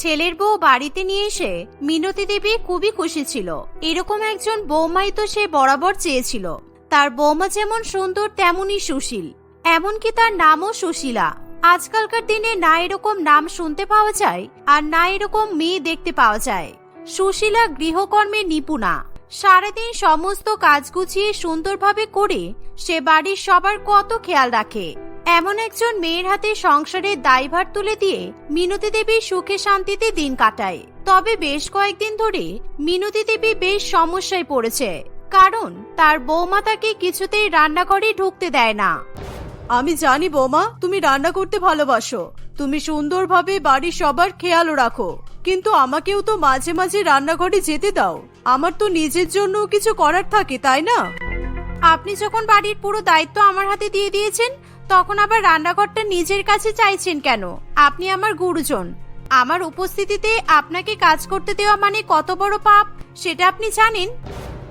ছেলের বউ বাড়িতে নিয়ে এসে মিনতি দেবী খুবই খুশি ছিল। এরকম একজন বৌমাই তো সে বরাবর চেয়েছিল। তার বৌমা যেমন সুন্দর, তেমনই সুশীল। এমনকি তার নামও সুশীলা। আজকালকার দিনে না এরকম নাম শুনতে পাওয়া যায় আর না এরকম মেয়ে দেখতে পাওয়া যায়। সুশীলা গৃহকর্মে নিপুণা। সারাদিন সমস্ত কাজ গুছিয়ে সুন্দরভাবে করে সে বাড়ির সবার কত খেয়াল রাখে। এমন একজন মেয়ের হাতে সংসারের দায়ভার তুলে দিয়ে মিনতি দেবী সুখে শান্তিতে দিন কাটায়। তবে বেশ কয়েকদিন ধরে মিনতি দেবী বেশ সমস্যায় পড়েছে কারণ তার বৌমা তাকে কিছুতেই রান্নাঘরে ঢুকতে দেয় না। আমি জানি বৌমা তুমি রান্না করতে ভালোবাসো। তুমি সুন্দরভাবে বাড়ির সবার খেয়ালও রাখো। কিন্তু আমাকেও তো মাঝে মাঝে রান্নাঘরে যেতে দাও। আমার তো নিজের জন্য কিছু করার থাকে তাই না? আপনি যখন বাড়ির পুরো দায়িত্ব আমার হাতে দিয়ে দিয়েছেন তখন আবার রান্নাঘরটা নিজের কাছে চাইছেন কেন? আপনি আমার গুরুজন। আমার উপস্থিতিতে আপনাকে কাজ করতে দেওয়া মানে কত বড় পাপ, সেটা আপনি জানেন?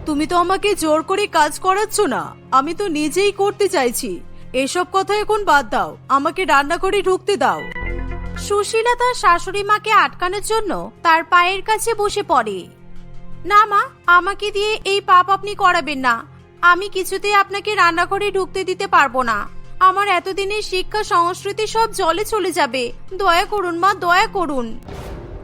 তুমি তো আমাকে জোর করে কাজ করাচ্ছ না। আমি তো নিজেই করতে চাইছি। এসব কথা এখন বাদ দাও। আমাকে রান্নাঘরে ঢুকতে দাও। সুশীলা তার শাশুড়ি মাকে আটকানোর জন্য তার পায়ের কাছে বসে পড়ে। না মা, আমাকে দিয়ে এই পাপ আপনি করাবেন না। আমি কিছুতেই আপনাকে রান্নাঘরে ঢুকতে দিতে পারব না। আমার এতদিনের শিক্ষা, সংস্কৃতি সব জলে চলে যাবে। দয়া করুন মা, দয়া করুন।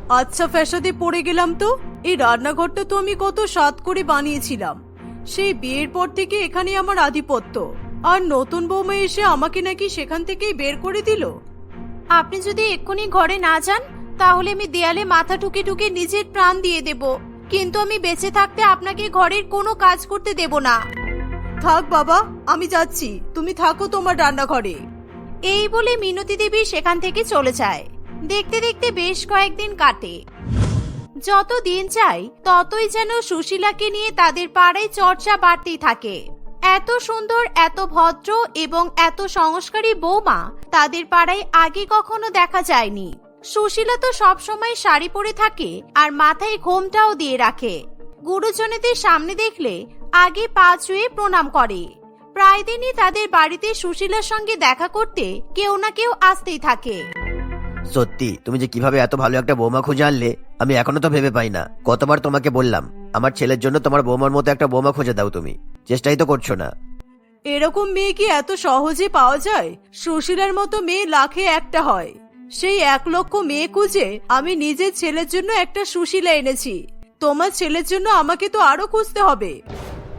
আচ্ছা ফ্যাসাদে পড়ে গেলাম তো? এই রান্নাঘরটা তো আমি কত স্বাদ করে বানিয়েছিলাম। সেই বিয়ের পর থেকে এখানে আমার আধিপত্য। আর নতুন বৌমা এসে আমাকে নাকি সেখান থেকেই বের করে দিল? আপনি যদি এক্ষুনি ঘরে না যান, তাহলে আমি দেয়ালে মাথা ঠুকে ঠুকে নিজের প্রাণ দিয়ে দেব। কিন্তু আমি বেঁচে থাকতে আপনাকে ঘরের কোনো কাজ করতে দেব না। থাক বাবা, আমি যাচ্ছি। তুমি থাকো তোমার রান্নাঘরে। এই বলে মিনতি দেবী সেখান থেকে চলে যায়। দেখতে দেখতে বেশ কয়েকদিন কাটে। যত দিন যায়, ততই যেন সুশীলাকে নিয়ে তাদের পাড়ায় চর্চা বাড়তেই থাকে। এত সুন্দর, এত ভদ্র এবং এত সংস্কারী বৌমা তাদের পাড়ায় আগে কখনো দেখা যায়নি। সুশীলা তো সবসময় শাড়ি পরে থাকে আর মাথায় ঘোমটাও দিয়ে রাখে। গুরুজনেদের সামনে দেখলে আগে পা ছুঁয়ে প্রণাম করে। প্রায় দিনই তাদের বাড়িতে সুশীলার সঙ্গে দেখা করতে কেউ না কেউ আসতেই থাকে। সত্যি তুমি যে কীভাবে এত ভালো একটা বৌমা খুঁজে আনলে আমি এখনও তো ভেবে পাই না। কতবার তোমাকে বললাম আমার ছেলের জন্য তোমার বৌমার মতো একটা বৌমা খুঁজে দাও তুমি। চেষ্টাই তো করছ না। এরকম মেয়ে কি এত সহজে পাওয়া যায়? সুশীলার মতো মেয়ে লাখে একটা হয়। সেই এক লক্ষ মেয়ে খুঁজে আমি নিজের ছেলের জন্য একটা সুশীলা এনেছি। তোমার ছেলের জন্য আমাকে তো আরও খুঁজতে হবে।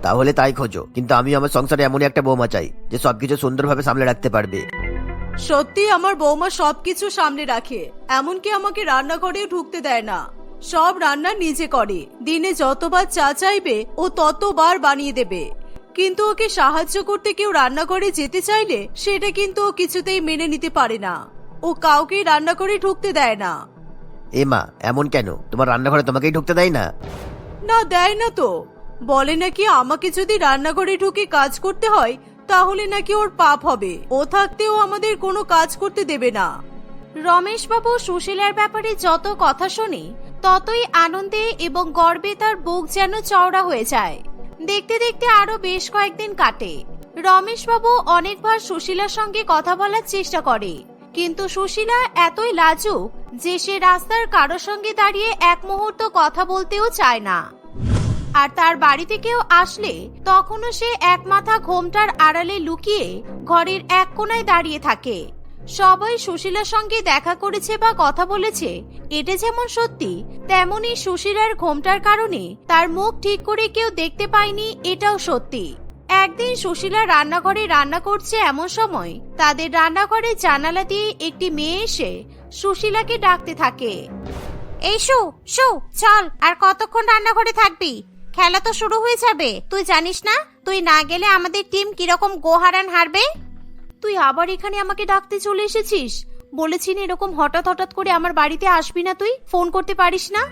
তাহলে তাই খোঁজো কিন্তু আমি আমার সংসারে এমনই একটা বৌমা চাই যে সবকিছু সুন্দরভাবে সামলে রাখতে পারবে। সত্যি আমার বৌমা সবকিছু সামনে রাখে এমনকি আমাকে রান্নাঘরেও ঢুকতে দেয় না। সব রান্না নিজে করে দিনে যতবার চা চাইবে ও ততবার বানিয়ে দেবে। কিন্তু ওকে সাহায্য করতে কেউ রান্নাঘরে যেতে চাইলে সেটা কিন্তু ও কিছুতেই মেনে নিতে পারে না। ও কাউকেই রান্নাঘরে ঢুকতে দেয় না। এ মা এমন কেন? তোমার রান্নাঘরে তোমাকেই ঢুকতে দেয় না? না দেয় না তো। বলে নাকি আমাকে যদি রান্নাঘরে ঢুকে কাজ করতে হয় তাহলে নাকি ওর পাপ হবে। ও থাকতেও আমাদের কোনো কাজ করতে দেবে না। রমেশবাবু সুশীলার ব্যাপারে যত কথা শোনে ততই আনন্দে এবং গর্বে তার বুক যেন চওড়া হয়ে যায়। দেখতে দেখতে আরও বেশ কয়েকদিন কাটে। রমেশবাবু অনেকবার সুশীলার সঙ্গে কথা বলার চেষ্টা করে। কিন্তু সুশীলা এতই লাজুক যে সে রাস্তার কারোর সঙ্গে দাঁড়িয়ে এক মুহূর্ত কথা বলতেও চায় না। আর তার বাড়িতে কেউ আসলে তখনও সে এক মাথা ঘোমটার আড়ালে লুকিয়ে ঘরের এক কোনায় দাঁড়িয়ে থাকে। সবাই সুশীলার সঙ্গে দেখা করেছে বা কথা বলেছে, এটা যেমন সত্যি তেমনই সুশীলার ঘোমটার কারণে তার মুখ ঠিক করে কেউ দেখতে পায়নি, এটাও সত্যি। একদিন সুশীলা রান্নাঘরে রান্না করছে এমন সময় তাদের রান্নাঘরে জানালা দিয়ে একটি মেয়ে এসে সুশীলাকে ডাকতে থাকে। এই শু শু চল আর কতক্ষণ রান্নাঘরে থাকবি? খেলা তো শুরু হয়ে যাবে। তুই জানিস না? তুই না গেলে আমাদের টিম কীরকম গোহারান হারবে? তুই আবার এখানে আমাকে ডাকতে চলে এসেছিস? বলেছি না এরকম হঠাৎ হঠাৎ করে আমার বাড়িতে আসবি না তুই? ফোন করতে পারিস না?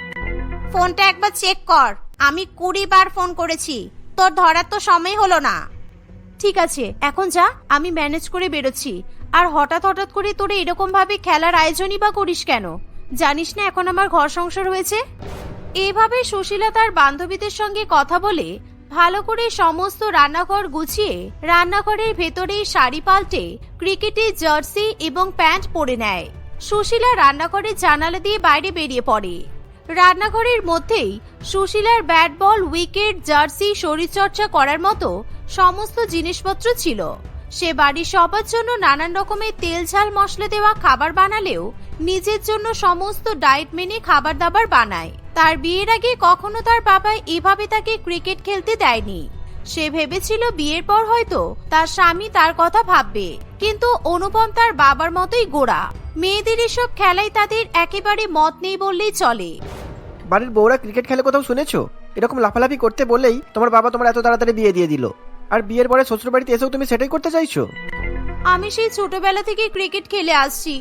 ফোনটা একবার চেক কর। আমি কুড়ি বার ফোন করেছি। তোর ধরার তো সময় হলো না। ঠিক আছে, এখন যা, আমি ম্যানেজ করে বেরোচ্ছি। আর হঠাৎ হঠাৎ করে তোরে এরকম ভাবে খেলার আয়োজনই বা করিস কেন? জানিস না এখন আমার ঘর সংসার হয়েছে? এভাবে সুশীলা তার বান্ধবীদের সঙ্গে কথা বলে ভালো করে সমস্ত রান্নাঘর গুছিয়ে রান্নাঘরের ভেতরে শাড়ি পাল্টে ক্রিকেটের জার্সি এবং প্যান্ট পরে নেয়। সুশীলা রান্নাঘরের জানালা দিয়ে বাইরে বেরিয়ে পড়ে। রান্নাঘরের মধ্যেই সুশীলার ব্যাট বল, উইকেট, জার্সি, শরীরচর্চা করার মতো সমস্ত জিনিসপত্র ছিল। সে বাড়ির সবার জন্য নানান রকমের তেল ঝাল মশলা দেওয়া খাবার বানালেও নিজের জন্য সমস্ত ডায়েট মেনে খাবার দাবার বানায়। তার বিয়ের আগে কখনো তার বাবা এভাবে তাকে ক্রিকেট খেলতে দেয়নি। সে ভেবেছিল বিয়ের পর হয়তো তার স্বামী তার কথা ভাববে কিন্তু অনুপম তার বাবার মতোই গোড়া। মেয়েদের এসব খেলায় তাদের একেবারে মত নেই বললেই চলে। বাড়ির বউরা ক্রিকেট খেলে কোথাও শুনেছো? এরকম লাফালাফি করতে বলেই তোমার বাবা তোমার এত তাড়াতাড়ি বিয়ে দিয়ে দিল। আর বিয়ের পরে শ্বশুর বাড়িতে এসেও তুমি সেটাই করতে চাইছো? আমি সেই ছোটবেলা থেকে ক্রিকেট খেলে আসছি।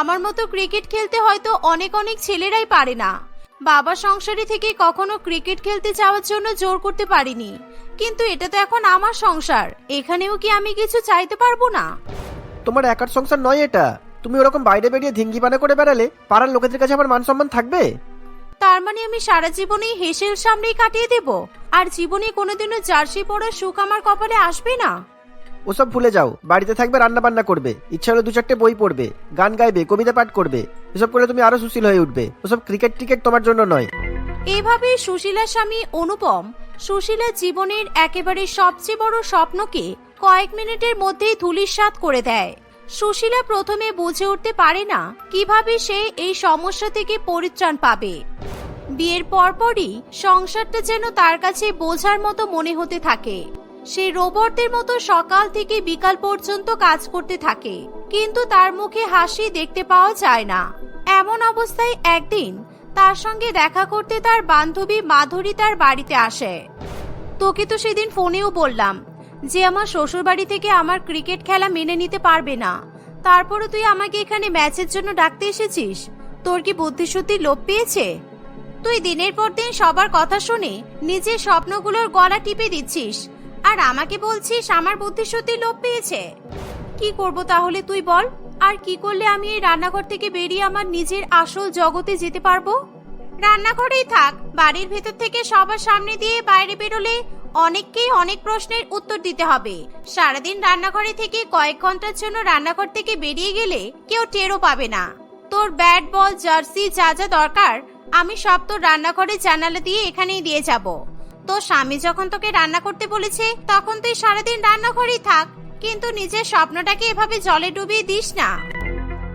আমার মতো ক্রিকেট খেলতে হয়তো অনেক অনেক ছেলেরাই পারে না। বাবা সংসারে থেকে কখনো ক্রিকেট খেলতে যাওয়ার জন্য জোর করতে পারিনি। কিন্তু এটা তো এখন আমার সংসার। এখানেও কি আমি কিছু চাইতে পারব না? তোমার একার সংসার নয় এটা। তুমি ওরকম বাইরে বেরিয়ে ধিঙ্গি পানা করে বেড়ালে পাড়ার লোকেদের কাছে আমার মান সম্মান থাকবে? তার মানে আমি সারা জীবনেই হেসেল সামনেই কাটিয়ে দেব? আর জীবনে কোনোদিনও জার্সি পরার সুখ আমার কপালে আসবে না? ওসব ভুলে যাও। বাড়িতে থাকবে রান্না বান্না করবে। ইচ্ছা হলে দু চারটে বই পড়বে গান গাইবে কবিতা পাঠ করবে। এসব করলে তুমি আরও সুশীল হয়ে উঠবে। ওসব ক্রিকেট টিকেট তোমার জন্য নয়। এভাবে সুশীলার স্বামী অনুপম সুশীলার জীবনের একেবারে সবচেয়ে বড় স্বপ্নকে কয়েক মিনিটের মধ্যেই ধুলিস্বাত করে দেয়। সুশীলা প্রথমে বুঝে উঠতে পারে না কীভাবে সে এই সমস্যা থেকে পরিত্রাণ পাবে। বিয়ের পরপরই সংসারটা যেন তার কাছে বোঝার মতো মনে হতে থাকে। সে রোবটদের মতো সকাল থেকে বিকাল পর্যন্ত কাজ করতে থাকে, কিন্তু তার মুখে হাসি দেখতে পাওয়া যায় না। এমন অবস্থায় একদিন তার সঙ্গে দেখা করতে তার বান্ধবী মাধুরী তার বাড়িতে আসে। তোকে তো সেদিন ফোনেও বললাম যে আমার শ্বশুর বাড়ি থেকে আমার ক্রিকেট খেলা মেনে নিতে পারবে না। তারপরে তুই আমাকে এখানে ম্যাচের জন্য ডাকতে এসেছিস। তোর কি বুদ্ধিশুদ্ধি লোপ পেয়েছে? তুই দিনের পর দিন সবার কথা শুনে নিজের স্বপ্নগুলোর গলা টিপে দিচ্ছিস। আর আমাকে বলছিস আমার বুদ্ধিশুদ্ধি লোপ পেয়েছে? কি করব তাহলে তুই বল? আর কি করলে আমি এই রান্নাঘর থেকে বেরিয়ে আমার নিজের আসল জগতে যেতে পারব? রান্নাঘরেই থাক, বাড়ির ভেতর থেকে সবার সামনে দিয়ে বাইরে বেরোলে অনেককেই অনেক প্রশ্নের উত্তর দিতে হবে। সারাদিন রান্নাঘরে থেকে কয়েক ঘণ্টার জন্য রান্নাঘর থেকে বেরিয়ে গেলে কেউ টেরও পাবে না। তোর ব্যাট, বল, জার্সি, যা যা দরকার, আমি সব তোর রান্নাঘরে জানালা দিয়ে এখানেই দিয়ে যাব। তোর স্বামী যখন তোকে রান্না করতে বলেছে, তখন তুই সারাদিন রান্নাঘরেই থাক। কিন্তু নিজের স্বপ্নটাকে এভাবে জলে ডুবিয়ে দিস না।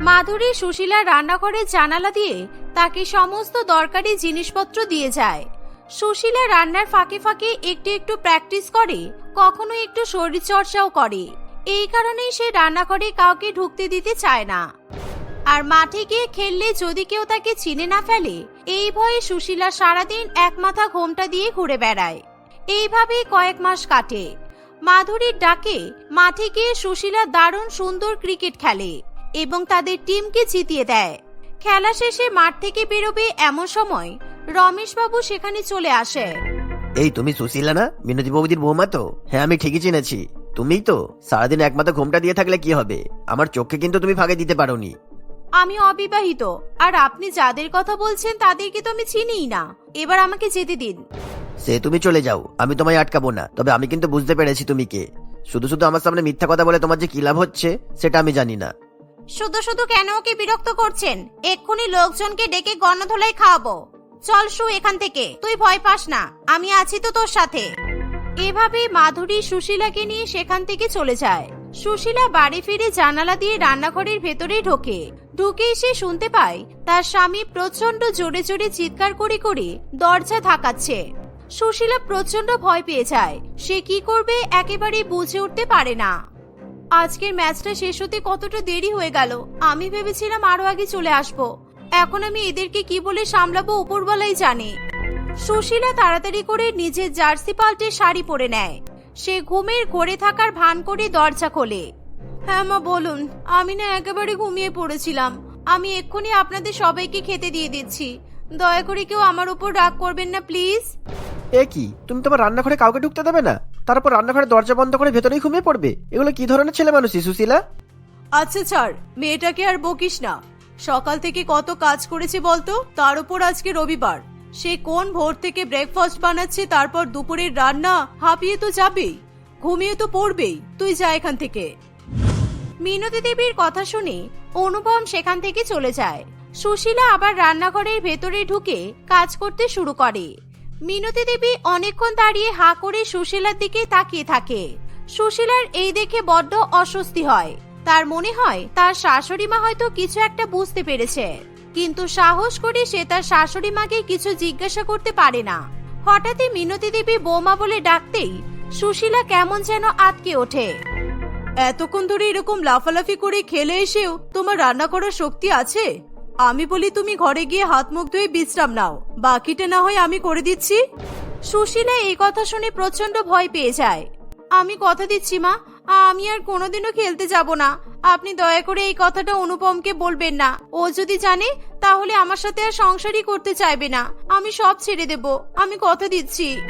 মাধুরী সুশীলা রান্নাঘরের জানালা দিয়ে তাকে সমস্ত দরকারি জিনিসপত্র দিয়ে যায়। সুশীলা রান্নার ফাঁকে ফাঁকে একটু একটু প্র্যাকটিস করে, কখনো একটু শরীরচর্চাও করে। এই কারণেই সে রান্নাঘরে কাউকে ঢুকতে দিতে চায় না। আর মাঠে গিয়ে খেললে যদি কেউ তাকে চিনে না ফেলে, এই ভয়ে সুশীলা সারাদিন এক মাথা ঘোমটা দিয়ে ঘুরে বেড়ায়। এইভাবেই কয়েক মাস কাটে। মাধুরীর ডাকে মাঠে গিয়ে সুশীলা দারুণ সুন্দর ক্রিকেট খেলে এবং তাদের টিমকে জিতিয়ে দেয়। খেলা শেষে মাঠ থেকে বেরোবে এমন সময় রমেশবাবু সেখানে চলে আসে। এই, তুমি সুশীলা না? মিনতি বৌদির বৌমা তো? হ্যাঁ আমি ঠিকই চিনেছি। তুমিই তো? সারাদিন একমাত্র ঘুমটা দিয়ে থাকলে কি হবে? আমার চোখকে কিন্তু তুমি ফাঁকে দিতে পারোনি। আমি অবিবাহিত আর আপনি যাদের কথা বলছেন তাদেরকে তো আমি চিনিই না। এবার আমাকে যেতে দিন। সে তুমি চলে যাও আমি তোমায় আটকাবো না তবে আমি কিন্তু বুঝতে পেরেছি তুমি কে। শুধু শুধু আমার সামনে মিথ্যা কথা বলে তোমার যে কি লাভ হচ্ছে সেটা আমি জানি না। শুধু শুধু কেন ওকে বিরক্ত করছেন? এক্ষুনি লোকজনকে ডেকে গণধোলাই খাওয়াবো। চল শু এখান থেকে তুই ভয় পাস না আমি আছি তো তোর সাথে। এভাবে মাধুরী সুশীলাকে নিয়ে সেখান থেকে চলে যায়। সুশীলা বাড়ি ফিরে জানালা দিয়ে রান্নাঘরের ভেতরে ঢোকে। ঢুকেই সে শুনতে পায়, তার স্বামী প্রচণ্ড জোরে জোরে চিৎকার করে করে দরজা ধাকাচ্ছে সুশীলা প্রচণ্ড ভয় পেয়ে যায়, সে কি করবে একেবারে বুঝে উঠতে পারে না। আজকের ম্যাচটা শেষ হতে কতটা দেরি হয়ে গেল, আমি ভেবেছিলাম আরও আগে চলে আসব। এখন আমি এদেরকে কি বলে সামলাবো উপরবেলাই জানে। সুশীলা তাড়াতাড়ি করে নিজের জার্সি পাল্টে শাড়ি পরে নেয়। সে ঘুমের ঘরে থাকার ভান করে দরজা খোলে। হ্যাঁ মা বলুন আমি না একেবারে ঘুমিয়ে পড়েছিলাম। আমি এক্ষুনি আপনাদের সবাইকে খেতে দিয়ে দিচ্ছি। দয়া করে কেউ আমার উপর রাগ করবেন না প্লিজ। এ কি? তুমি তোমার রান্নাঘরে কাউকে ঢুকতে দেবে না। তারপর রান্নাঘরে দরজা বন্ধ করে ভেতরেই ঘুমিয়ে পড়বে। এগুলো কি ধরনের ছেলে মানুষই সুশীলা আচ্ছা ছাড় মেয়েটাকে আর বকিস না। সকাল থেকে কত কাজ করেছে বলতো? তার উপর আজকে রবিবার। সে কোন ভোর থেকে ব্রেকফাস্ট বানাচ্ছে, তারপর দুপুরের রান্না, হাঁপিয়ে তো যাবেই, ঘুমিয়ে তো পড়বেই। তুই যা এখান থেকে। মিনতি দেবীর কথা শুনে অনুপম সেখান থেকে চলে যায়। সুশীলা আবার রান্নাঘরের ভেতরে ঢুকে কাজ করতে শুরু করে। মিনতি দেবী অনেকক্ষণ দাঁড়িয়ে হা করে সুশীলার দিকে তাকিয়ে থাকে। সুশীলার এই দেখে বড্ড অস্বস্তি হয়। তার মনে হয় তার শাশুড়ি মা হয়তো কিছু একটা বুঝতে পেরেছে। কিন্তু সাহস করে সে তার শাশুড়ি মাকে কিছু জিজ্ঞাসা করতে পারে না। হঠাৎই মিনতি দেবী বৌমা বলে ডাকতেই সুশীলা কেমন যেন আটকে ওঠে। এতক্ষণ ধরে এরকম লাফালাফি করে খেলে এসেও তোমার রান্না করার শক্তি আছে? আমি বলি তুমি ঘরে গিয়ে হাত মুখ ধুয়ে বিশ্রাম নাও। বাকিটা না হয় আমি করে দিচ্ছি। সুশীলা এই কথা শুনে প্রচণ্ড ভয় পেয়ে যায়। আমি কথা দিচ্ছি মা আমি আর কোনোদিনও খেলতে যাব না। আপনি দয়া করে এই কথাটা অনুপমকে বলবেন না। ও যদি জানে, তাহলে আমার সাথে আর সংসারই করতে চাইবে না। আমি সব ছেড়ে দেব। আমি কথা দিচ্ছি।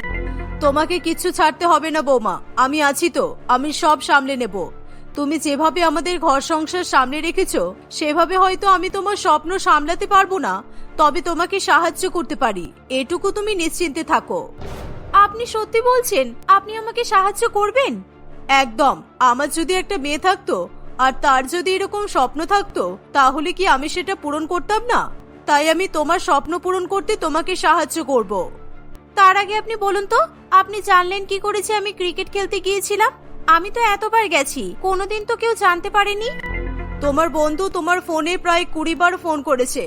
তোমাকে কিচ্ছু ছাড়তে হবে না, বৌমা। আমি আছি তো। আমি সব সামলে নেব। তুমি যেভাবে আমাদের ঘর সংসার সামনে রেখেছো, সেভাবে হয়তো আমি তোমার স্বপ্ন সামলাতে পারব না। তবে তোমাকে সাহায্য করতে পারি। এটুকু তুমি নিশ্চিন্তে থাকো। আপনি সত্যি বলছেন, আপনি আমাকে সাহায্য করবেন? একদম। আমার যদি একটা মেয়ে থাকতো আর তার যদি এরকম স্বপ্ন থাকতো, তাহলে কি আমি সেটা পূরণ করতাম না? তাই আমি তোমার স্বপ্ন পূরণ করতে তোমাকে সাহায্য করব। তার আগে আপনি বলুন তো, আপনি জানলেন কি করেছে আমি ক্রিকেট খেলতে গিয়েছিলাম? আমি তো এতবার গেছি, কোনোদিন তো কেউ জানতে পারেনি? তোমার বন্ধু তোমার ফোনে প্রায় কুড়ি বার ফোন করেছে।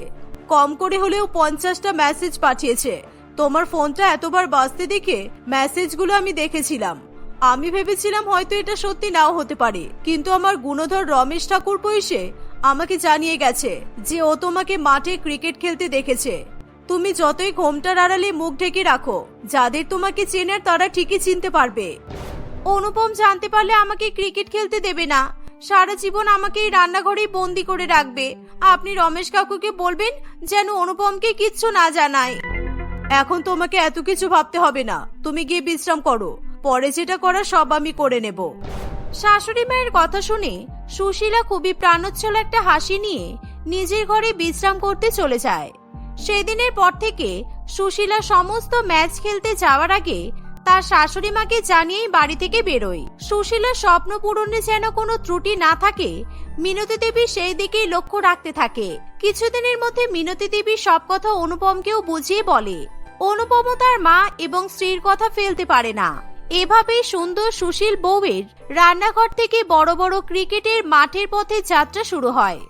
কম করে হলেও পঞ্চাশটা মেসেজ পাঠিয়েছে। তোমার ফোনটা এতবার বাজতে দেখে মেসেজগুলো আমি দেখেছিলাম। আমি ভেবেছিলাম হয়তো এটা সত্যি নাও হতে পারে, কিন্তু আমার গুণধর রমেশ ঠাকুর এসে আমাকে জানিয়ে গেছে যে ও তোমাকে মাঠে ক্রিকেট খেলতে দেখেছে। তুমি যতই ঘোমটার আড়ালে মুখ ঢেকে রাখো, যাদের তোমাকে চেনার তারা ঠিকই চিনতে পারবে। অনুপম জানতে পারলে আমাকে ক্রিকেট খেলতে দেবে না। সারা জীবন আমাকে এই রান্নাঘরেই বন্দি করে রাখবে। আপনি রমেশ কাকুকে বলবেন যেন অনুপমকে কিচ্ছু না জানায়। এখন তোমাকে এত কিছু ভাবতে হবে না। তুমি গিয়ে বিশ্রাম করো। পরে যেটা করা সব আমি করে নেব। শাশুড়ি মায়ের কথা শুনে সুশীলা খুবই প্রাণোচ্ছল একটা হাসি নিয়ে নিজের ঘরে বিশ্রাম করতে চলে যায়। সেদিনের পর থেকে সুশীলা সমস্ত ম্যাচ খেলতে যাওয়ার আগে তার শাশুড়ি মাকে জানিয়েই বাড়ি থেকে বেরোয়। সুশীলার স্বপ্ন পূরণে যেন কোনো ত্রুটি না থাকে, মিনতি দেবী সেই দিকেই লক্ষ্য রাখতে থাকে। কিছুদিনের মধ্যে মিনতি দেবী সব কথা অনুপমকেও বুঝিয়ে বলে অনুপমও তার মা এবং স্ত্রীর কথা ফেলতে পারে না। এভাবেই সুন্দর সুশীল বউয়ের রান্নাঘর থেকে বড় বড় ক্রিকেটের মাঠের পথে যাত্রা শুরু হয়।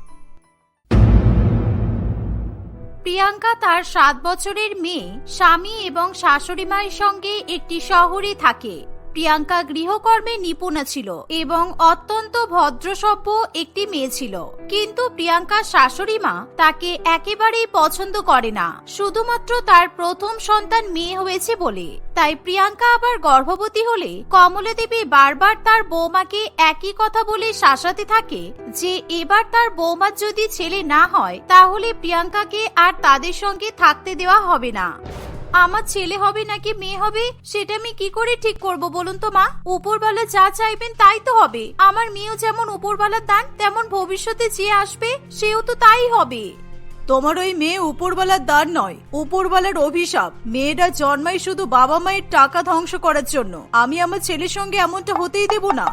প্রিয়াঙ্কা তার সাত বছরের মেয়ে স্বামী এবং শাশুড়ি মায়ের সঙ্গে একটি শহরে থাকে। প্রিয়াঙ্কা গৃহকর্মে নিপুণা ছিল এবং অত্যন্ত ভদ্রসভ্য একটি মেয়ে ছিল। কিন্তু প্রিয়াঙ্কার শাশুড়ি মা তাকে একেবারেই পছন্দ করে না। শুধুমাত্র তার প্রথম সন্তান মেয়ে হয়েছে বলে। তাই প্রিয়াঙ্কা আবার গর্ভবতী হলে কমলা দেবী বারবার তার বৌমাকে একই কথা বলে শাসাতে থাকে যে, এবার তার বৌমার যদি ছেলে না হয়, তাহলে প্রিয়াঙ্কাকে আর তাদের সঙ্গে থাকতে দেওয়া হবে না। আমার ছেলে হবে নাকি মেয়ে হবে, সেটা আমি কি করে ঠিক করব বলুন তো মা? উপরওয়ালা যা চাইবেন তাই তো হবে। আমার মেয়েও যেমন উপরওয়ালার দান, তেমন ভবিষ্যতে যে আসবে, সেও তো তাই হবে। তোমার ওই মেয়ে উপরওয়ালার দান নয়, উপরওয়ালার অভিশাপ। মেয়েরা জন্মায় শুধু বাবা মায়ের টাকা ধ্বংস করার জন্য। আমি আমার ছেলের সঙ্গে এমনটা হতেই দেব না।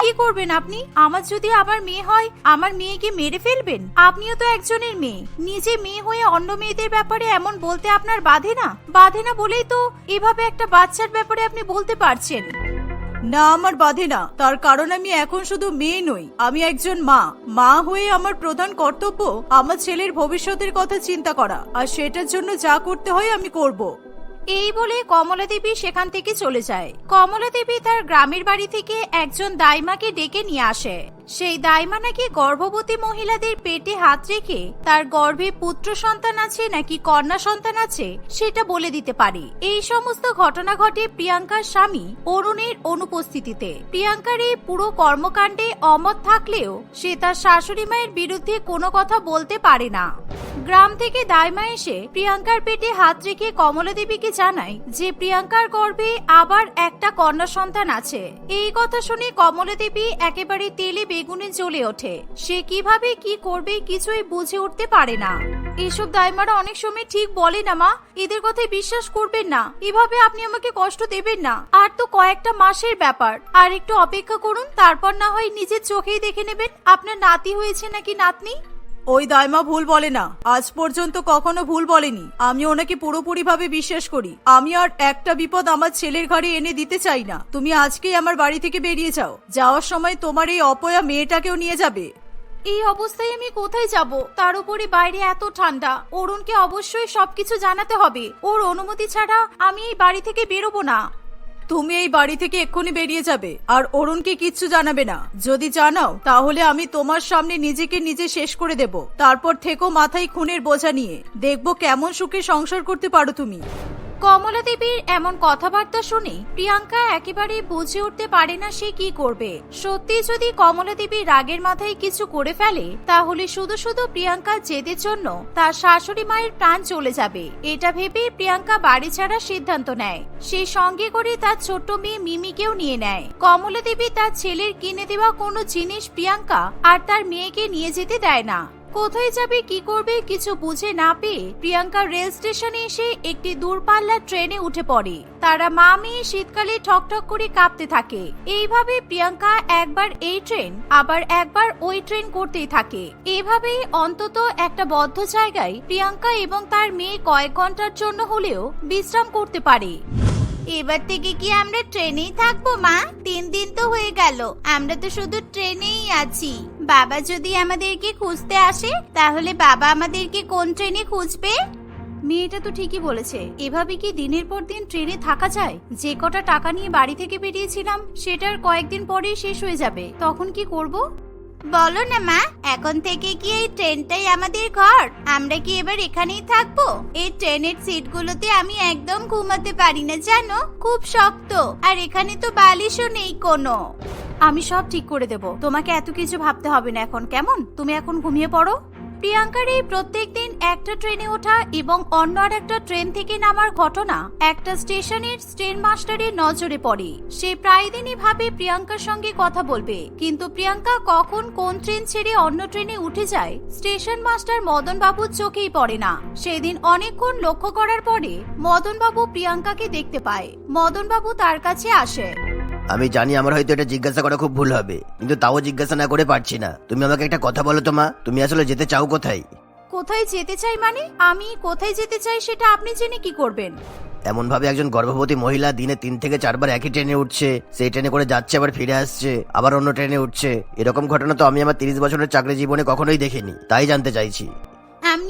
কি করবেন আপনি? আমার যদি আবার মেয়ে হয়, আমার মেয়েকে মেরে ফেলবেন? আপনিও তো একজনের মেয়ে। নিজে মেয়ে হয়ে অন্য মেয়েদের ব্যাপারে এমন বলতে আপনার বাধে না? বাধে না বলেই তো এভাবে একটা বাচ্চার ব্যাপারে আপনি বলতে পারছেন। না, আমার বাধে না। তার কারণ আমি এখন শুধু মেয়ে নই। আমি একজন মা। মা হয়ে আমার প্রধান কর্তব্য আমার ছেলের ভবিষ্যতের কথা চিন্তা করা। আর সেটার জন্য যা করতে হয় আমি করব। এই বলে কমলা দেবী সেখান থেকে চলে যায়। কমলা দেবী তার গ্রামের বাড়ি থেকে একজন দাইমাকে ডেকে নিয়ে আসে। সেই দাইমা নাকি গর্ভবতী মহিলাদের পেটে হাত রেখে তার গর্ভে পুত্র সন্তান আছে নাকি কন্যা সন্তান আছে সেটা বলে দিতে পারে। এই সমস্ত ঘটনা ঘটে প্রিয়াঙ্কার স্বামী অরুণের অনুপস্থিতিতে। প্রিয়াঙ্কার এই পুরো কর্মকাণ্ডে অমত থাকলেও সে তার শাশুড়ি মায়ের বিরুদ্ধে কোনো কথা বলতে পারে না। গ্রাম থেকে দাইমা এসে প্রিয়াঙ্কার পেটে হাত রেখে কমলা দেবীকে জানায় যে প্রিয়াঙ্কার গর্ভে আবার একটা কন্যা সন্তান আছে। এই কথা শুনে কমলা দেবী একেবারে তেলে বেগুনে জ্বলে ওঠে। সে কীভাবে, কি করবে কিছুই বুঝে উঠতে পারে না। এসব দাইমারা অনেক সময় ঠিক বলে না, মা। এদের কথায় বিশ্বাস করবেন না। এভাবে আপনি আমাকে কষ্ট দেবেন না। আর তো কয়েকটা মাসের ব্যাপার। আর একটু অপেক্ষা করুন, তারপর না হয় নিজের চোখেই দেখে নেবেন। আপনার নাতি হয়েছে নাকি নাতনি? ওই দাইমা ভুল বলে না। আজ পর্যন্ত কখনো ভুল বলেনি। আমি ওনাকে পুরোপুরি ভাবে বিশ্বাস করি। আমি আর একটা বিপদ আমার ছেলের ঘরে এনে দিতে চাই না। তুমি আজকেই আমার বাড়ি থেকে বেরিয়ে যাও। যাওয়ার সময় তোমার এই অপয়া মেয়েটাকেও নিয়ে যাবে। এই অবস্থায় আমি কোথায় যাব? তার উপরে বাইরে এত ঠান্ডা। অরুণকে অবশ্যই সবকিছু জানাতে হবে। ওর অনুমতি ছাড়া আমি এই বাড়ি থেকে বেরোবো না। তুমি এই বাড়ি থেকে এক্ষুনি বেরিয়ে যাবে, আর অরুণকে কিচ্ছু জানাবে না। যদি জানাও, তাহলে আমি তোমার সামনে নিজেকে নিজে শেষ করে দেব। তারপর থেকো মাথায় খুনের বোঝা নিয়ে। দেখব কেমন সুখে সংসার করতে পারো তুমি। কমলা দেবীর এমন কথাবার্তা শুনে প্রিয়াঙ্কা একেবারে বুঝে উঠতে পারে না সে কি করবে। সত্যি যদি কমলা দেবী রাগের মাথায় কিছু করে ফেলে, তাহলে শুধু শুধু প্রিয়াঙ্কা জেদের জন্য তার শাশুড়ি মায়ের প্রাণ চলে যাবে। এটা ভেবে প্রিয়াঙ্কা বাড়ি ছাড়ার সিদ্ধান্ত নেয়। সে সঙ্গে করে তার ছোট্ট মেয়ে মিমিকেও নিয়ে নেয়। কমলা দেবী তার ছেলের কিনে দেওয়া কোনো জিনিস প্রিয়াঙ্কা আর তার মেয়েকে নিয়ে যেতে দেয় না। কোথায় যাবে, কি করবে, কিছু বুঝে না পেয়ে প্রিয়াঙ্কা রেল স্টেশনে এসে একটি দূরপাল্লার ট্রেনে উঠে পড়ে। তারা মা মেয়ে শীতকালে ঠকঠক করে কাঁপতে থাকে। এইভাবে প্রিয়াঙ্কা একবার এই ট্রেন, আবার একবার ওই ট্রেন করতেই থাকে। এভাবেই অন্তত একটা বদ্ধ জায়গায় প্রিয়াঙ্কা এবং তার মেয়ে কয়েক ঘণ্টার জন্য হলেও বিশ্রাম করতে পারে। এবার থেকে কি আমরা ট্রেনেই থাকব, মা? তিন দিন তো হয়ে গেল। আমরা তো শুধু ট্রেনেই আছি। বাবা যদি আমাদেরকে খুঁজতে আসে, তাহলে বাবা আমাদেরকে কোন ট্রেনে খুঁজবে? মেয়েটা তো ঠিকই বলেছে, এভাবে কি দিনের পর দিন ট্রেনে থাকা যায়? যে কটা টাকা নিয়ে বাড়ি থেকে বেরিয়েছিলাম, সেটার কয়েকদিন পরেই শেষ হয়ে যাবে, তখন কি করব? বলো না মা, এখন থেকে কি এই ট্রেনটাই আমাদের ঘর? আমরা কি এবার এখানেই থাকব? এই ট্রেনের সিটগুলোতে আমি একদম ঘুমাতে পারি না, জানো? খুব শক্ত, আর এখানে তো বালিশও নেই কোনো। আমি সব ঠিক করে দেব। তোমাকে এত কিছু ভাবতে হবে না এখন, কেমন? তুমি এখন ঘুমিয়ে পড়ো? প্রিয়াঙ্কার, এই প্রত্যেক দিন একটা ট্রেনে ওঠা এবং অন্য আর একটা ট্রেন থেকে নামার ঘটনা, একটা স্টেশনের স্টেশন মাস্টারের নজরে পড়ে। সে প্রায় দিনই ভাবে প্রিয়াঙ্কার সঙ্গে কথা বলবে। কিন্তু প্রিয়াঙ্কা কখন কোন ট্রেন ছেড়ে অন্য ট্রেনে উঠে যায়, স্টেশন মাস্টার মদন বাবুর চোখেই পড়ে না। সেদিন অনেকক্ষণ লক্ষ্য করার পরে মদন বাবু প্রিয়াঙ্কাকে দেখতে পায়। মদন বাবু তার কাছে আসে। আমি জানি আমার হয়তো এটা জিজ্ঞাসা করা খুব ভুল হবে কিন্তু তাও জিজ্ঞাসা না করে পারছি না। তুমি আমাকে একটা কথা বলো তো মা তুমি আসলে যেতে চাও কোথায়? কোথায় যেতে চাই মানে? আমি কোথায় যেতে চাই সেটা আপনি জেনে কি করবেন? এমন ভাবে একজন গর্ভবতী মহিলা দিনে তিন থেকে চারবার একই ট্রেনে উঠছে সেই ট্রেনে করে যাচ্ছে আবার ফিরে আসছে আবার অন্য ট্রেনে উঠছে। এরকম ঘটনা তো আমি আমার তিরিশ বছরের চাকরি জীবনে কখনোই দেখিনি তাই জানতে চাইছি।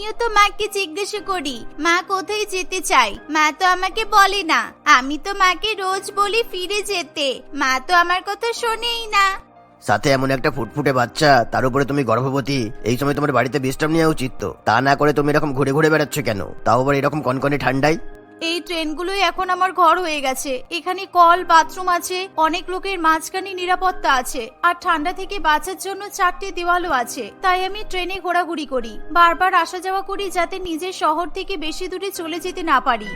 আমিও তো মাকে জিজ্ঞাসা করি, মা কোথায় যেতে চাই মা তো আমাকে বলে না, আমি তো মাকে রোজ বলি ফিরে যেতে, মা তো আমার কথা শোনেই না। সাথে এমন একটা ফুটফুটে বাচ্চা, তার উপরে তুমি গর্ভবতী, এই সময় তোমার বাড়িতে বিশ্রাম নেওয়া উচিত তো। তা না করে তুমি এরকম ঘুরে ঘুরে বেড়াচ্ছ কেন? তাও আবার এরকম কনকনে ঠান্ডায়? এই ট্রেনগুলোই এখন আমার ঘর হয়ে গেছে। এখানে কল, বাথরুম আছে, অনেক লোকের মাঝখানে নিরাপত্তা আছে, আর ঠান্ডা থেকে বাঁচার জন্য চারটে দেওয়ালও আছে। তাই আমি ট্রেনে ঘোরাঘুরি করি। বারবার আসা যাওয়া করি যাতে নিজের শহর থেকে বেশি দূরে চলে যেতে না পারি।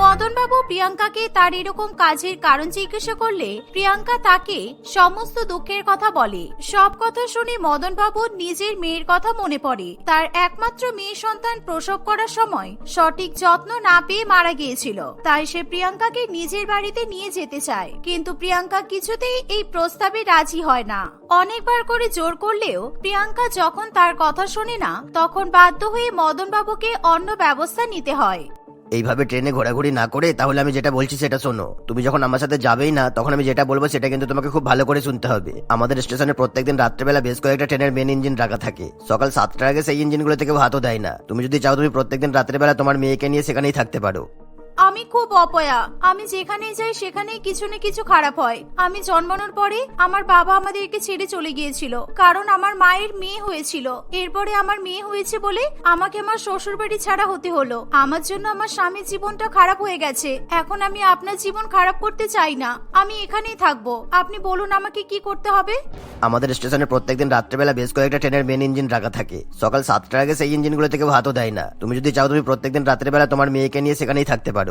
মদনবাবু প্রিয়াঙ্কাকে তার এরকম কাজের কারণ জিজ্ঞাসা করলে প্রিয়াঙ্কা তাকে সমস্ত দুঃখের কথা বলে। সব কথা শুনে মদনবাবু নিজের মেয়ের কথা মনে পড়ে। তার একমাত্র মেয়ে সন্তান প্রসব করার সময় সঠিক যত্ন না পেয়ে মারা গিয়েছিল। তাই সে প্রিয়াঙ্কাকে নিজের বাড়িতে নিয়ে যেতে চায়। কিন্তু প্রিয়াঙ্কা কিছুতেই এই প্রস্তাবে রাজি হয় না। অনেকবার করে জোর করলেও প্রিয়াঙ্কা যখন তার কথা শোনে না, তখন বাধ্য হয়ে মদনবাবুকে অন্য ব্যবস্থা নিতে হয়। এইভাবে ট্রেনে ঘোরাঘুরি না করে তাহলে আমি যেটা বলছি সেটা শোনো। তুমি যখন আমার সাথে যাবেই না, তখন আমি যেটা বলব সেটা কিন্তু তোমাকে খুব ভালো করে শুনতে হবে। আমাদের স্টেশনে প্রত্যেকদিন রাত্রেবেলা বেশ কয়েকটা ট্রেনের মেন ইঞ্জিন রাখা থাকে। সকাল সাতটার আগে সেই ইঞ্জিনগুলো থেকে হাতও দেয় না। তুমি যদি চাও তুমি প্রত্যেকদিন রাত্রেবেলা তোমার মেয়েকে নিয়ে সেখানেই থাকতে পারো। আমি খুব অপয়া। আমি যেখানেই যাই, সেখানেই কিছু না কিছু খারাপ হয়। আমি জন্মানোর পরে আমার বাবা আমাদেরকে ছেড়ে চলে গিয়েছিল। কারণ আমার মায়ের মেয়ে হয়েছিল। এরপরে আমার মেয়ে হয়েছে বলে আমাকে আমার শ্বশুর বাড়ি ছাড়া হতে হলো। আমার জন্য আমার স্বামীর জীবনটা খারাপ হয়ে গেছে। এখন আমি আপনার জীবন খারাপ করতে চাই না। আমি এখানেই থাকব। আপনি বলুন আমাকে কি করতে হবে? আমাদের স্টেশনে প্রত্যেকদিন রাত্রেবেলা বেশ কয়েকটা ট্রেনের মেন ইঞ্জিন রাখা থাকে। সকাল সাতটার আগে সেই ইঞ্জিনগুলো থেকে হাতও দেয় না। তুমি যদি চাও তুমি প্রত্যেকদিন রাত্রেবেলা তোমার মেয়েকে নিয়ে সেখানেই থাকতে পারো।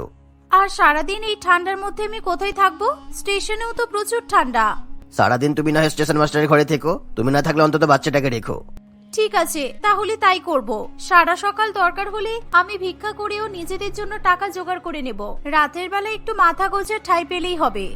আর সারাদিন এই ঠান্ডার মধ্যে আমি কোথায় থাকব? স্টেশনেও তো প্রচুর ঠান্ডা। সারাদিন তুমি না হয় স্টেশন মাস্টারের ঘরে থেকো তুমি না থাকলে অন্তত বাচ্চাটাকে রেখো। ঠিক আছে তাহলে তাই করব। সারা সকাল দরকার হলে আমি ভিক্ষা করেও নিজেদের জন্য টাকা জোগাড় করে নেব। রাতের বেলা একটু মাথা গোছের ঠাই পেলেই হবে।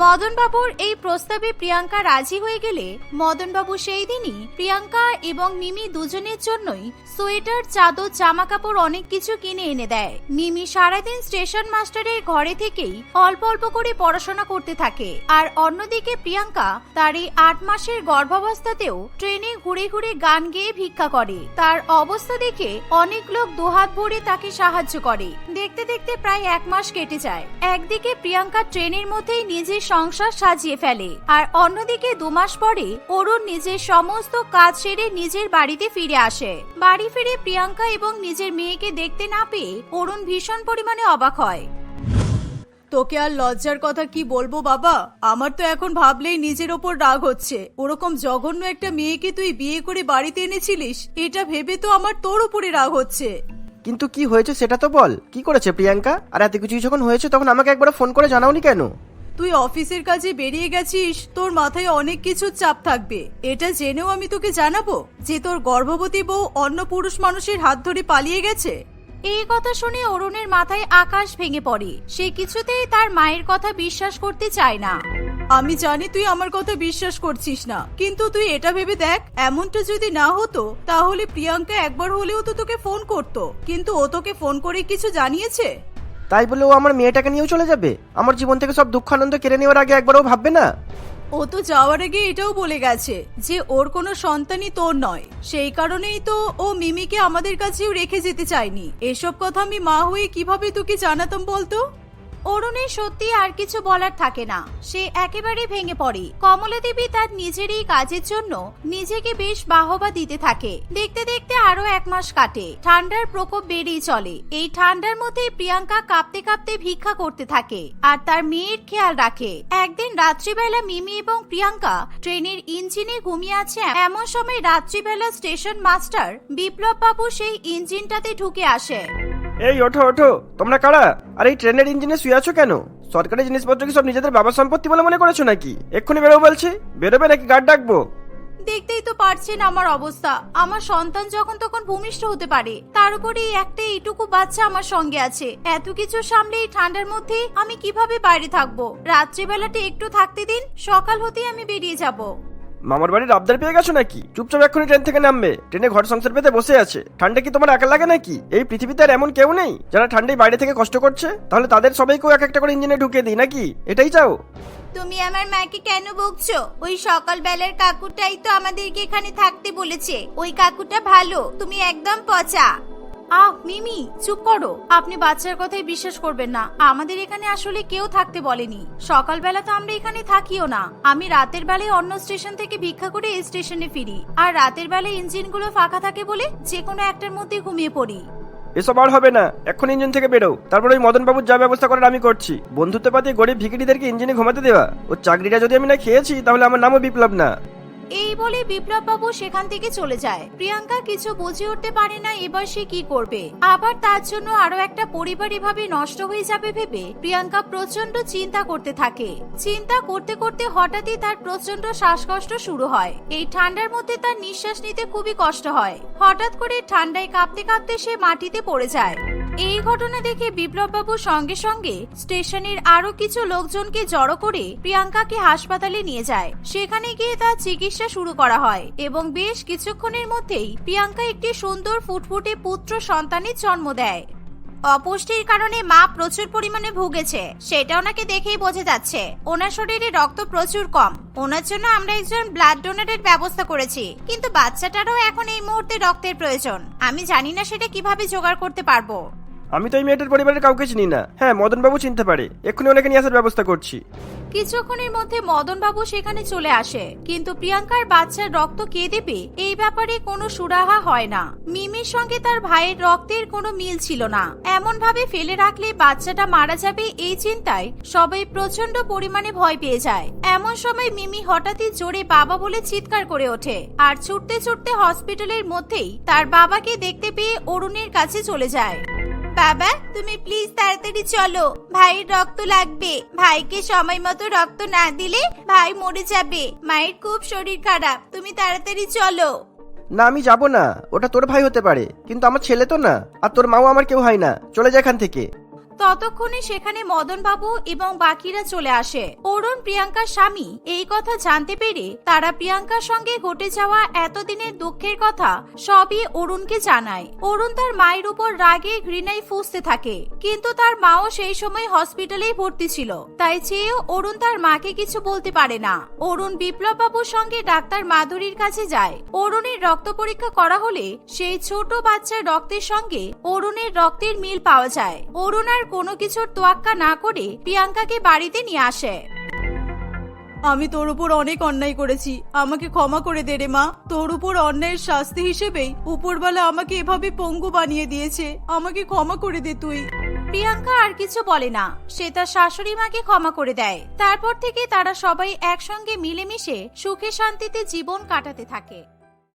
মদন বাবুর এই প্রস্তাবে প্রিয়াঙ্কা রাজি হয়ে গেলে মদনবাবু সেই দিনই প্রিয়াঙ্কা এবং মিমি দুজনের জন্যই সোয়েটার, চাদর জামা কাপড় অনেক কিছু কিনে এনে দেয়। মিমি সারাদিন স্টেশন মাস্টারের ঘরে থেকেই অল্প অল্প করে পড়াশোনা করতে থাকে। আর অন্যদিকে প্রিয়াঙ্কা তার এই আট মাসের গর্ভাবস্থাতেও ট্রেনে ঘুরে ঘুরে গান গেয়ে ভিক্ষা করে। তার অবস্থা দেখে অনেক লোক দুহাত ভরে তাকে সাহায্য করে। দেখতে দেখতে প্রায় এক মাস কেটে যায়। একদিকে প্রিয়াঙ্কা ট্রেনের মধ্যেই নিজের সংসার সাজিয়ে ফেলে। আর অন্যদিকে দু মাস পরে অরুণ নিজের সমস্ত কাজ সেরে নিজের বাড়িতে ফিরে আসে। বাড়ি ফিরে প্রিয়াঙ্কা এবং নিজের মেয়েকে দেখতে না পেয়ে অরুণ ভীষণ পরিমাণে অবাক হয়। তোকে আর লজ্জার কথা কি বলব বাবা? আমার তো এখন ভাবলেই নিজের ওপর রাগ হচ্ছে। ওরকম জঘন্য একটা মেয়েকে তুই বিয়ে করে বাড়িতে এনেছিলিস এটা ভেবে তো আমার তোর উপরে রাগ হচ্ছে। কিন্তু কি হয়েছে সেটা তো বল। কি করেছে প্রিয়াঙ্কা? আর এত কিছু যখন হয়েছে তখন আমাকে একবার ফোন করে জানাওনি কেন? তুই অফিসের কাজে বেরিয়ে গেছিস তোর মাথায় অনেক কিছু চাপ থাকবে। এটা জেনেও আমি তোকে জানাব যে তোর গর্ভবতী বউ অন্য পুরুষ মানুষের হাত ধরে পালিয়ে গেছে। এই কথা শুনে অরুণের মাথায় আকাশ ভেঙে পড়ে। সে কিছুতেই তার মায়ের কথা বিশ্বাস করতে চায় না। আমি জানি তুই আমার কথা বিশ্বাস করছিস না কিন্তু তুই এটা ভেবে দেখ এমনটা যদি না হতো তাহলে প্রিয়াঙ্কা একবার হলেও তো তোকে ফোন করতো। কিন্তু ও তোকে ফোন করে কিছু জানিয়েছে? তাই বলে ও আমার মেয়েটাকে নিয়েও চলে যাবে? আমার জীবন থেকে সব দুঃখ আনন্দ কেড়ে নেওয়ার আগে একবারও ভাববে না? ও তো যাওয়ার আগে এটাও বলে গেছে যে ওর কোনো সন্তানই তোর নয়। সেই কারণেই তো ও মিমিকে আমাদের কাছেও রেখে যেতে চায়নি। এসব কথা আমি মা হয়ে কীভাবে তোকে জানাতাম বলতো? অরুণের সত্যি আর কিছু বলার থাকে না। সে একেবারে ভেঙে পড়ে। কমলা দেবী তার নিজের এই কাজের জন্য নিজেকে বেশ বাহবা দিতে থাকে। দেখতে দেখতে আরও এক মাস কাটে। ঠান্ডার প্রকোপ বেড়েই চলে। এই ঠান্ডার মধ্যে প্রিয়াঙ্কা কাঁপতে কাঁপতে ভিক্ষা করতে থাকে আর তার মেয়ের খেয়াল রাখে। একদিন রাত্রিবেলা মিমি এবং প্রিয়াঙ্কা ট্রেনের ইঞ্জিনে ঘুমিয়ে আছে এমন সময় রাত্রিবেলা স্টেশন মাস্টার বিপ্লব বাবু সেই ইঞ্জিনটাতে ঢুকে আসে। এই, ওঠো ওঠো। তোমরা কারা? আর, এই ট্রেনের ইঞ্জিনে শুয়ে আছো কেন? সরকারি জিনিসপত্র কি সব নিজেদের বাবার সম্পত্তি বলে মনে করেছ নাকি? এক্ষুনি বেরো বলছি। বেরোবে নাকি? গার্ড ডাকবো? দেখতেই তো পারছেন আমার অবস্থা। আমার সন্তান যখন তখন ভূমিষ্ঠ হতে পারে। তার উপরে একটা এইটুকু বাচ্চা আমার সঙ্গে আছে। এত কিছু সামনে এই ঠান্ডার মধ্যে আমি কীভাবে বাইরে থাকব? রাত্রিবেলাটা একটু থাকতে দিন, সকাল হতেই আমি বেরিয়ে যাব। মামার বাড়ির আবদার পেয়ে গেছো নাকি? চুপচাপ এক্ষুনি ট্রেন থেকে নামবে। ট্রেনে ঘর সংসার পেতে বসে আছে। ঠান্ডা কি তোমার একা লাগে নাকি? এই পৃথিবীতে আর এমন কেউ নেই যারা ঠান্ডায় বাইরে থেকে কষ্ট করছে? তাহলে তাদের সবাইকেও এক একটা করে ইঞ্জিনে ঢুকিয়ে দিই নাকি? এটাই চাও? তুমি আমার মাকে কেন বকছো? ওই সকালবেলার কাকুটাই তো আমাদেরকে এখানে থাকতে বলেছে। ওই কাকুটা ভালো, তুমি একদম পচা। আহ, মিমি, চুপ করো। আপনি বাচ্চার কথাই বিশ্বাস করবেন না। আমাদের এখানে আসলে কেউ থাকতে বলেনি। সকালবেলা তো আমরা এখানে থাকিও না। আমি রাতের বেলায় অন্য স্টেশন থেকে ভিক্ষা করে এই স্টেশনে ফিরি। আর রাতের বেলায় ইঞ্জিনগুলো ফাঁকা থাকে বলে যে কোনো একটার মধ্যে ঘুমিয়ে পড়ি। এসব আর হবে না। এখন ইঞ্জিন থেকে বেরো। তারপর ওই মদন বাবুর যা ব্যবস্থা করার আমি করছি। বন্ধুত্ব পাতি গরিব ভিকিরিদেরকে ইঞ্জিনে ঘুমাতে দেওয়া। ওর চাকরিটা যদি আমি না খেয়েছি, তাহলে আমার নামও বিপ্লব না। এই বলে বিপ্লব বাবু সেখান থেকে চলে যায়। প্রিয়াঙ্কা কিছু বুঝে উঠতে পারে না এবার সে কি করবে। আবার তার জন্য আরও একটা পরিবার এভাবে নষ্ট হয়ে যাবে ভেবে প্রিয়াঙ্কা প্রচণ্ড চিন্তা করতে থাকে। চিন্তা করতে করতে হঠাৎই তার প্রচণ্ড শ্বাসকষ্ট শুরু হয়। এই ঠান্ডার মধ্যে তার নিঃশ্বাস নিতে খুবই কষ্ট হয়। হঠাৎ করে ঠান্ডায় কাঁপতে কাঁপতে সে মাটিতে পড়ে যায়। এই ঘটনা দেখে বিপ্লব বাবু সঙ্গে সঙ্গে স্টেশনের আরও কিছু লোকজনকে জড়ো করে প্রিয়াঙ্কাকে হাসপাতালে নিয়ে যায়। সেখানে গিয়ে তার চিকিৎসা শুরু করা হয় এবং বেশ কিছুক্ষণের মধ্যেই প্রিয়াঙ্কা একটি সুন্দর ফুটফুটে পুত্র সন্তানের জন্ম দেয়। অপুষ্টির কারণে মা প্রচুর পরিমাণে ভুগেছে, সেটা ওনাকে দেখেই বোঝা যাচ্ছে। ওনার শরীরে রক্ত প্রচুর কম। ওনার জন্য আমরা একজন ব্লাড ডোনারের ব্যবস্থা করেছি। কিন্তু বাচ্চাটারও এখন এই মুহূর্তে রক্তের প্রয়োজন। আমি জানি না সেটা কীভাবে জোগাড় করতে পারব। আমি তো এই মেয়েটার পরিবারের কাউকে চিনি না। হ্যাঁ মদনবাবু চিনতে পারে। এক্ষুনি ওনাকে নিয়ে আসার ব্যবস্থা করছি। কিছুক্ষণের মধ্যে মদনবাবু সেখানে চলে আসে। কিন্তু প্রিয়াঙ্কার বাচ্চার রক্ত কে দেবে? এই ব্যাপারে কোনো সুরাহা হয় না। মিমির সঙ্গে তার ভাইয়ের রক্তের কোনো মিল ছিল না। এমন ভাবে ফেলে রাখলে বাচ্চাটা মারা যাবে এই চিন্তায় সবাই প্রচণ্ড পরিমাণে ভয় পেয়ে যায়। এমন সময় মিমি হঠাৎই জোরে বাবা বলে চিৎকার করে ওঠে আর ছুটতে ছুটতে হসপিটালের মধ্যেই তার বাবাকে দেখতে পেয়ে অরুণের কাছে চলে যায়। বাবা, তুমি প্লিজ তাড়াতাড়ি চলো। ভাইয়ের রক্ত লাগবে। ভাইকে সময় মতো রক্ত না দিলে ভাই মরে যাবে। মায়ের খুব শরীর খারাপ। তুমি তাড়াতাড়ি চলো। না, আমি যাব না। ওটা তোর ভাই হতে পারে। কিন্তু আমার ছেলে তো না। আর তোর মাও আমার কেউ হয় না। চলে যা এখান থেকে। ততক্ষণে সেখানে মদন বাবু এবং বাকিরা চলে আসে। অরুণ প্রিয়াঙ্কার স্বামী এই কথা জানতে পেরে তারা প্রিয়াঙ্কার সঙ্গে ঘটে যাওয়া এতদিনের দুঃখের কথা সবই অরুণকে জানায়। অরুণ তার মায়ের উপর রাগে ঘৃণায় ফুসতে থাকে, কিন্তু তার মাও সেই সময় হসপিটালেই ভর্তি ছিল, তাই চেয়েও অরুণ তার মাকে কিছু বলতে পারে না। অরুণ বিপ্লব বাবুর সঙ্গে ডাক্তার মাধুরীর কাছে যায়। অরুণের রক্ত পরীক্ষা করা হলে সেই ছোট বাচ্চার রক্তের সঙ্গে অরুণের রক্তের মিল পাওয়া যায়। অরুণ আর কোনো কিছুর তোয়াক্কা না করে প্রিয়াঙ্কাকে বাড়িতে নিয়ে আসে। আমি তোর উপর অনেক অন্যায় করেছি। আমাকে ক্ষমা করে দে রে মা। তোর উপর অন্যায়ের শাস্তি হিসেবেই উপরবেলা আমাকে এভাবে পঙ্গু বানিয়ে দিয়েছে। আমাকে ক্ষমা করে দে তুই। প্রিয়াঙ্কা আর কিছু বলে না। সে তার শাশুড়ি মাকে ক্ষমা করে দেয়। তারপর থেকে তারা সবাই একসঙ্গে মিলেমিশে সুখে শান্তিতে জীবন কাটাতে থাকে।